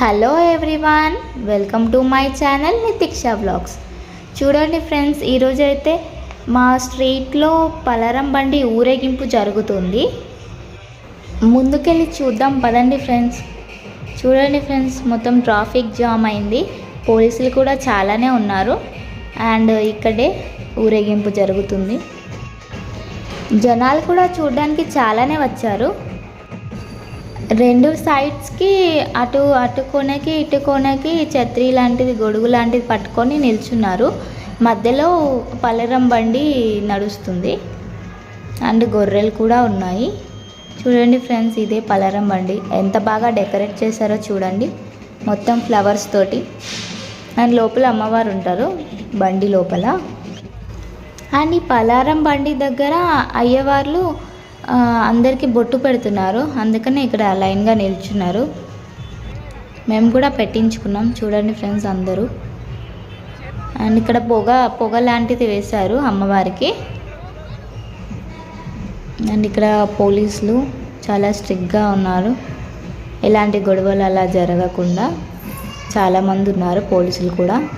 Hello everyone welcome to my channel Nitiksha vlogs చూడండి friends ఈరోజు అయితే మా స్ట్రీట్లో పలరం బండి ఊరేగింపు జరుగుతుంది. ముందుకెళ్ళి చూద్దాం పదండి ఫ్రెండ్స్ చూడండి ఫ్రెండ్స్ మొత్తం ట్రాఫిక్ జామ్ అయింది. పోలీసులు కూడా చాలానే ఉన్నారు. అండ్ ఇక్కడే ఊరేగింపు జరుగుతుంది. జనాలు కూడా చూడడానికి చాలానే వచ్చారు. రెండు సైడ్స్కి అటు అటు కొనకి ఇటు కొనకి ఛత్రి లాంటిది గొడుగు లాంటిది పట్టుకొని నిల్చున్నారు. మధ్యలో పలరం బండి నడుస్తుంది. అండ్ గొర్రెలు కూడా ఉన్నాయి. చూడండి ఫ్రెండ్స్ ఇదే పలరం బండి. ఎంత బాగా డెకరేట్ చేశారో చూడండి. మొత్తం ఫ్లవర్స్ తోటి. అండ్ లోపల అమ్మవారు ఉంటారు బండి లోపల. అండ్ ఈ పలారం బండి దగ్గర అయ్యవార్లు అందరికీ బొట్టు పెడుతున్నారు. అందుకనే ఇక్కడ లైన్గా నిల్చున్నారు. మేము కూడా పెట్టించుకున్నాం. చూడండి ఫ్రెండ్స్ అందరూ. అండ్ ఇక్కడ పొగ పొగ లాంటిది వేశారు అమ్మవారికి. అండ్ ఇక్కడ పోలీసులు చాలా స్ట్రిక్ట్గా ఉన్నారు. ఎలాంటి గొడవలు అలా జరగకుండా చాలామంది ఉన్నారు పోలీసులు కూడా.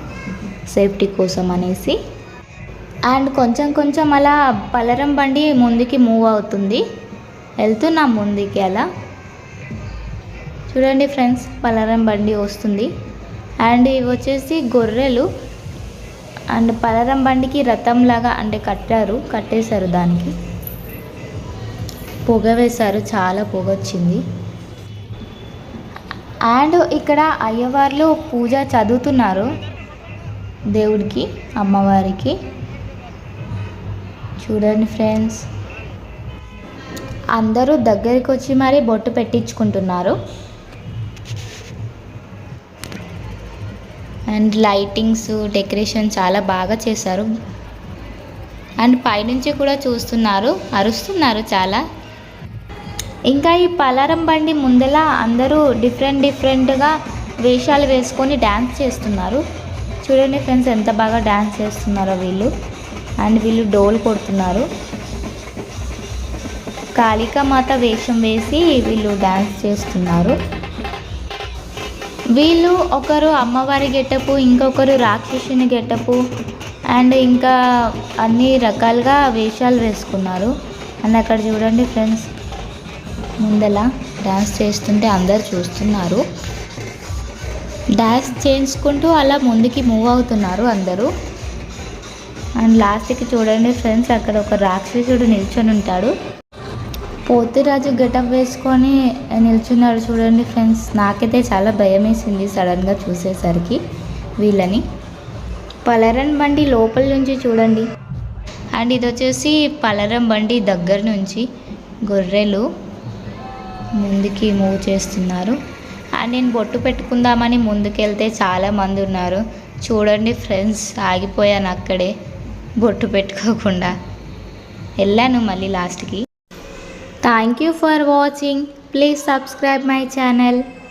సేఫ్టీ కోసం అనేసి. అండ్ కొంచెం కొంచెం అలా పలరం బండి ముందుకి మూవ్ అవుతుంది. వెళ్తున్నాం ముందుకి అలా. చూడండి ఫ్రెండ్స్ పలరం బండి వస్తుంది. అండ్ ఇవి వచ్చేసి గొర్రెలు. అండ్ పలరం బండికి రథంలాగా అంటే కట్టారు కట్టేశారు దానికి. పొగ వేశారు చాలా పొగ వచ్చింది. అండ్ ఇక్కడ అయ్యవార్లు పూజ చదువుతున్నారు దేవుడికి అమ్మవారికి. చూడండి ఫ్రెండ్స్. అందరూ దగ్గరికి వచ్చి మరీ బొట్టు పెట్టించుకుంటున్నారు. అండ్ లైటింగ్స్ డెకరేషన్ చాలా బాగా చేశారు. అండ్ పైనుంచి కూడా చూస్తున్నారు అరుస్తున్నారు చాలా. ఇంకా ఈ పలారం బండి ముందల అందరూ డిఫరెంట్ డిఫరెంట్గా వేషాలు వేసుకొని డ్యాన్స్ చేస్తున్నారు. చూడండి ఫ్రెండ్స్ ఎంత బాగా డ్యాన్స్ చేస్తున్నారో వీళ్ళు. అండ్ వీళ్ళు డోల్ కొడుతున్నారు. కాళికామాత వేషం వేసి వీళ్ళు డ్యాన్స్ చేస్తున్నారు. వీళ్ళు ఒకరు అమ్మవారి గెటపు ఇంకొకరు రాక్షసుని గెటపు అండ్ ఇంకా అన్ని రకాలుగా వేషాలు వేసుకున్నారు. అండ్ అక్కడ చూడండి ఫ్రెండ్స్ ముందల డ్యాన్స్ చేస్తుంటే అందరు చూస్తున్నారు. డ్యాన్స్ చేయించుకుంటూ అలా ముందుకి మూవ్ అవుతున్నారు అందరూ. అండ్ లాస్ట్కి చూడండి ఫ్రెండ్స్ అక్కడ ఒక రాక్షసుడు నిల్చొని ఉంటాడు. పోతిరాజు గెటప్ వేసుకొని నిల్చున్నాడు చూడండి ఫ్రెండ్స్. నాకైతే చాలా భయం వేసింది సడన్గా చూసేసరికి వీళ్ళని. పలరన్ బండి లోపల నుంచి చూడండి. అండ్ ఇది వచ్చేసి పలరం బండి దగ్గర నుంచి గొర్రెలు ముందుకి మూవ్ చేస్తున్నారు. అండ్ నేను బొట్టు పెట్టుకుందామని ముందుకెళ్తే చాలామంది ఉన్నారు. చూడండి ఫ్రెండ్స్ ఆగిపోయాను అక్కడే. బొట్టు పెట్టుకోకుండా వెళ్ళాను మళ్ళీ లాస్ట్కి. Thank you for watching please subscribe my channel